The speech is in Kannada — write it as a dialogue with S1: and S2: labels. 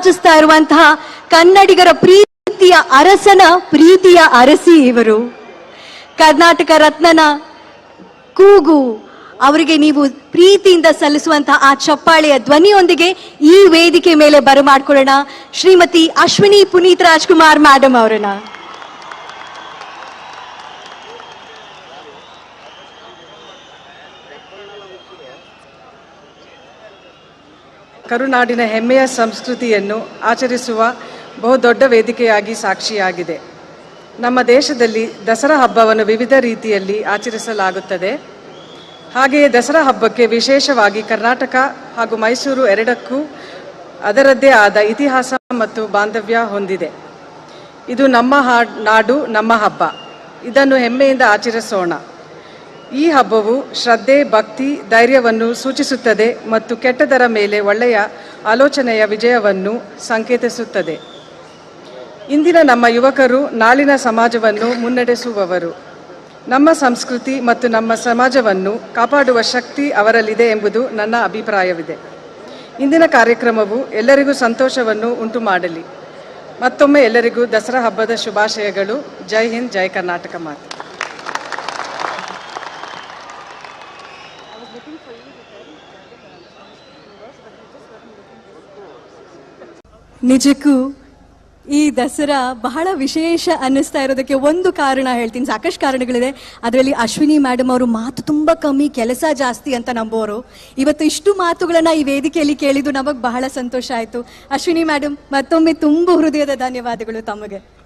S1: ಆಚರಿಸ್ತಾ ಇರುವಂತಹ ಕನ್ನಡಿಗರ ಪ್ರೀತಿಯ ಅರಸನ ಪ್ರೀತಿಯ ಅರಸಿ ಇವರು. ಕರ್ನಾಟಕ ರತ್ನನ ಕೂಗು, ಅವರಿಗೆ ನೀವು ಪ್ರೀತಿಯಿಂದ ಸಲ್ಲಿಸುವಂತಹ ಆ ಚಪ್ಪಾಳೆಯ ಧ್ವನಿಯೊಂದಿಗೆ ಈ ವೇದಿಕೆ ಮೇಲೆ ಬರಮಾಡ್ಕೊಳ್ಳೋಣ. ಶ್ರೀಮತಿ ಅಶ್ವಿನಿ ಪುನೀತ್ ರಾಜ್ಕುಮಾರ್ ಮ್ಯಾಡಮ್ ಅವರನ್ನ.
S2: ಕರುನಾಡಿನ ಹೆಮ್ಮೆಯ ಸಂಸ್ಕೃತಿಯನ್ನು ಆಚರಿಸುವ ಬಹುದೊಡ್ಡ ವೇದಿಕೆಯಾಗಿ ಸಾಕ್ಷಿಯಾಗಿದೆ. ನಮ್ಮ ದೇಶದಲ್ಲಿ ದಸರಾ ಹಬ್ಬವನ್ನು ವಿವಿಧ ರೀತಿಯಲ್ಲಿ ಆಚರಿಸಲಾಗುತ್ತದೆ. ಹಾಗೆಯೇ ದಸರಾ ಹಬ್ಬಕ್ಕೆ ವಿಶೇಷವಾಗಿ ಕರ್ನಾಟಕ ಹಾಗೂ ಮೈಸೂರು ಎರಡಕ್ಕೂ ಅದರದ್ದೇ ಆದ ಇತಿಹಾಸ ಮತ್ತು ಬಾಂಧವ್ಯ ಹೊಂದಿದೆ. ಇದು ನಮ್ಮ ನಾಡು, ನಮ್ಮ ಹಬ್ಬ. ಇದನ್ನು ಹೆಮ್ಮೆಯಿಂದ ಆಚರಿಸೋಣ. ಈ ಹಬ್ಬವು ಶ್ರದ್ಧೆ, ಭಕ್ತಿ, ಧೈರ್ಯವನ್ನು ಸೂಚಿಸುತ್ತದೆ ಮತ್ತು ಕೆಟ್ಟದರ ಮೇಲೆ ಒಳ್ಳೆಯ ಆಲೋಚನೆಯ ವಿಜಯವನ್ನು ಸಂಕೇತಿಸುತ್ತದೆ. ಇಂದಿನ ನಮ್ಮ ಯುವಕರು ನಾಳಿನ ಸಮಾಜವನ್ನು ಮುನ್ನಡೆಸುವವರು. ನಮ್ಮ ಸಂಸ್ಕೃತಿ ಮತ್ತು ನಮ್ಮ ಸಮಾಜವನ್ನು ಕಾಪಾಡುವ ಶಕ್ತಿ ಅವರಲ್ಲಿದೆ ಎಂಬುದು ನನ್ನ ಅಭಿಪ್ರಾಯವಿದೆ. ಇಂದಿನ ಕಾರ್ಯಕ್ರಮವು ಎಲ್ಲರಿಗೂ ಸಂತೋಷವನ್ನು ಉಂಟು ಮಾಡಲಿ ಮತ್ತೊಮ್ಮೆ ಎಲ್ಲರಿಗೂ ದಸರಾ ಹಬ್ಬದ ಶುಭಾಶಯಗಳು. ಜೈ ಹಿಂದ್, ಜೈ ಕರ್ನಾಟಕ ಮಾತು.
S1: ನಿಜಕ್ಕೂ ಈ ದಸರಾ ಬಹಳ ವಿಶೇಷ ಅನ್ನಿಸ್ತಾ ಇರೋದಕ್ಕೆ ಒಂದು ಕಾರಣ ಹೇಳ್ತೀನಿ. ಸಾಕಷ್ಟು ಕಾರಣಗಳಿದೆ. ಅದರಲ್ಲಿ ಅಶ್ವಿನಿ ಮೇಡಮ್ ಅವರು ಮಾತು ತುಂಬಾ ಕಮ್ಮಿ ಕೆಲಸ ಜಾಸ್ತಿ ಅಂತ ನಂಬೋರು. ಇವತ್ತು ಇಷ್ಟು ಮಾತುಗಳನ್ನ ಈ ವೇದಿಕೆಯಲ್ಲಿ ಕೇಳಿದ್ದು ನಮಗೆ ಬಹಳ ಸಂತೋಷ ಆಯಿತು. ಅಶ್ವಿನಿ ಮೇಡಮ್ ಮತ್ತೊಮ್ಮೆ ತುಂಬ ಹೃದಯದ ಧನ್ಯವಾದಗಳು ತಮಗೆ.